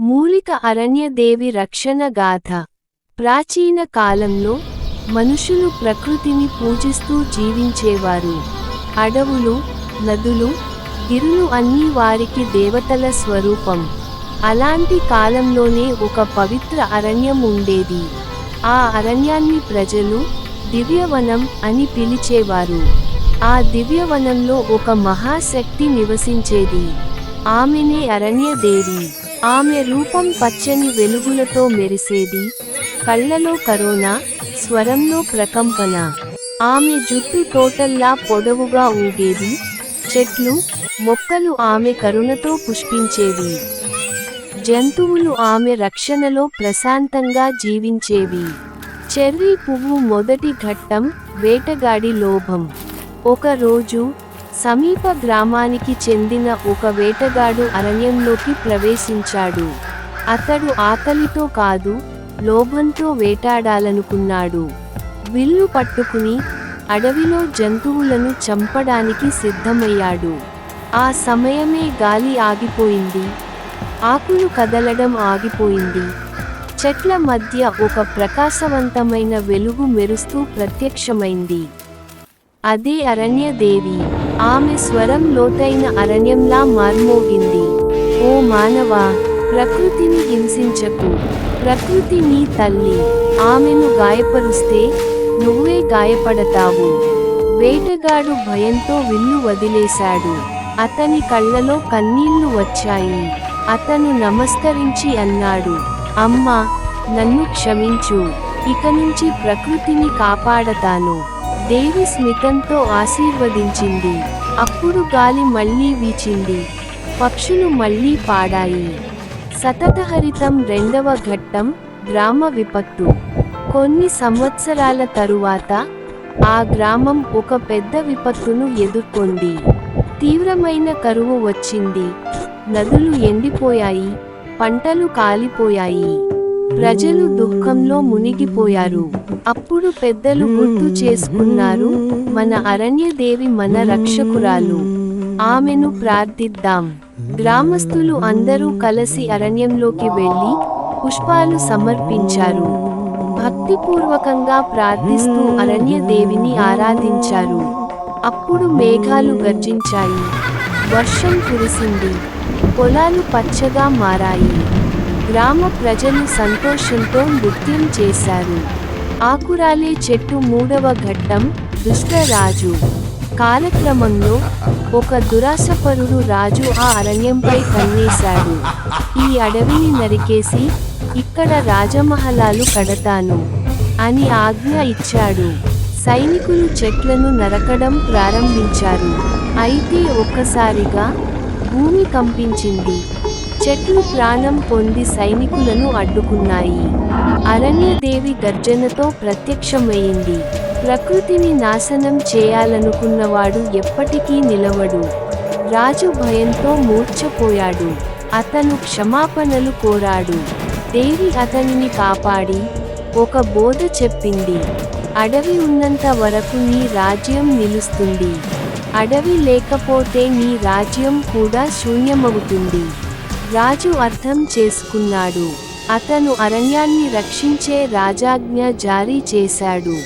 మూలిక అరణ్యదేవి రక్షణ గాథ. ప్రాచీన కాలంలో మనుషులు ప్రకృతిని పూజిస్తూ జీవించేవారు. అడవులు నదులు గిరులు అన్నీ వారికి దేవతల స్వరూపం. అలాంటి కాలంలోనే ఒక పవిత్ర అరణ్యం ఉండేది. ఆ అరణ్యాన్ని ప్రజలు దివ్యవనం అని పిలిచేవారు. ఆ దివ్యవనంలో ఒక మహాశక్తి నివసించేది. ఆమెనే అరణ్యదేవి. ఆమె రూపం పచ్చని వెలుగులతో మెరిసేది. కళ్ళలో కరోనా స్వరంలో ప్రకంపన. ఆమె జుట్టు తోటల్లా పొడవుగా ఊగేది. చెట్లు మొక్కలు ఆమె కరుణతో పుష్పించేవి. జంతువులు ఆమె రక్షణలో ప్రశాంతంగా జీవించేవి. చెర్రీ పువ్వు మొదటి ఘట్టం వేటగాడి లోభం. ఒక రోజు సమీప గ్రామానికి చెందిన ఒక వేటగాడు అరణ్యంలోకి ప్రవేశించాడు. అతడు ఆకలితో కాదు లోభంతో వేటాడాలనుకున్నాడు. విల్లు పట్టుకుని అడవిలో జంతువులను చంపడానికి సిద్ధమయ్యాడు. ఆ సమయమే గాలి ఆగిపోయింది. ఆకులు కదలడం ఆగిపోయింది. చెట్ల మధ్య ఒక ప్రకాశవంతమైన వెలుగు మెరుస్తూ ప్రత్యక్షమైంది. అదే అరణ్యదేవి. ఆమె స్వరం లోతైన అరణ్యంలా మార్మోగింది. ఓ మానవా ప్రకృతిని హింసించకు. ప్రకృతి నీ తల్లి ఆమెను గాయపరుస్తే నువ్వే గాయపడతావు. వేటగాడు భయంతో విల్లు వదిలేశాడు. అతని కళ్ళలో కన్నీళ్ళు వచ్చాయి. అతను నమస్కరించి అన్నాడు అమ్మా నన్ను క్షమించు. ఇక నుంచి ప్రకృతిని కాపాడతాను. దేవి స్మితంతో ఆశీర్వదించింది. అప్పుడు గాలి మళ్ళీ వీచింది. పక్షులు మళ్ళీ పాడాయి. సతతహరితం రెండవ ఘట్టం గ్రామ విపత్తు. కొన్ని సంవత్సరాల తరువాత ఆ గ్రామం ఒక పెద్ద విపత్తును ఎదుర్కొంది. తీవ్రమైన కరువు వచ్చింది. నదులు ఎండిపోయాయి. పంటలు కాలిపోయాయి. ప్రజలు దుఃఖంలో మునిగిపోయారు. అప్పుడు పెద్దలు గుర్తు చేసుకున్నారు మన అరణ్యదేవి మన రక్షకురాలు. ఆమెను ప్రార్థిద్దాం. గ్రామస్తులు అందరూ కలిసి అరణ్యంలోకి వెళ్ళి పుష్పాలు సమర్పించారు. భక్తిపూర్వకంగా ప్రార్థిస్తూ అరణ్యదేవిని ఆరాధించారు. అప్పుడు మేఘాలు గర్జించాయి. వర్షం కురిసింది. పొలాలు పచ్చగా మారాయి. గ్రామ ప్రజలు సంతోషంతో నృత్యం చేశారు. ఆకురాలే చెట్టు మూడవ ఘట్టం దుష్టరాజు. కాలక్రమంలో ఒక దురాశపరుడు రాజు ఆ అరణ్యంపై కన్నేశాడు. ఈ అడవిని నరికేసి ఇక్కడ రాజమహలాలు కడతాను అని ఆజ్ఞ ఇచ్చాడు. సైనికులు చెట్లను నరకడం ప్రారంభించారు. అయితే ఒక్కసారిగా భూమి కంపించింది. చెట్లు ప్రాణం పొంది సైనికులను అడ్డుకున్నాయి. అరణ్యదేవి గర్జనతో ప్రత్యక్షమైంది ప్రకృతిని నాశనం చేయాలనుకున్నవాడు ఎప్పటికీ నిలవడు. రాజు భయంతో మూర్ఛపోయాడు. అతను క్షమాపణలు కోరాడు. దేవి అతనిని కాపాడి ఒక బోధ చెప్పింది. అడవి ఉన్నంత వరకు నీ రాజ్యం నిలుస్తుంది. అడవి లేకపోతే నీ రాజ్యం కూడా శూన్యమవుతుంది. రాజు అర్థం చేసుకున్నాడు. అతను అరణ్యాన్ని రక్షించే రాజాజ్ఞ జారీ చేశాడు.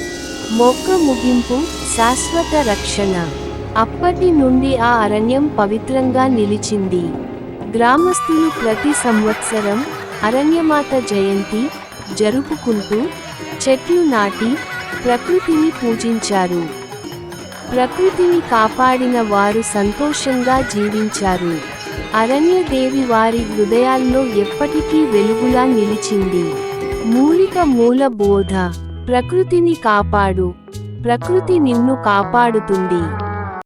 మొక్క ముగింపు శాశ్వత రక్షణ. అప్పటి నుండి ఆ అరణ్యం పవిత్రంగా నిలిచింది. గ్రామస్తులు ప్రతి సంవత్సరం అరణ్యమాత జయంతి జరుపుకుంటూ చెట్లు నాటి ప్రకృతిని పూజించారు. ప్రకృతిని కాపాడిన వారు సంతోషంగా జీవించారు. అరణ్యదేవి వారి హృదయాల్లో ఎప్పటికీ వెలుగులా నిలిచింది. మూలిక మూల బోధ ప్రకృతిని కాపాడు ప్రకృతి నిన్ను కాపాడుతుంది.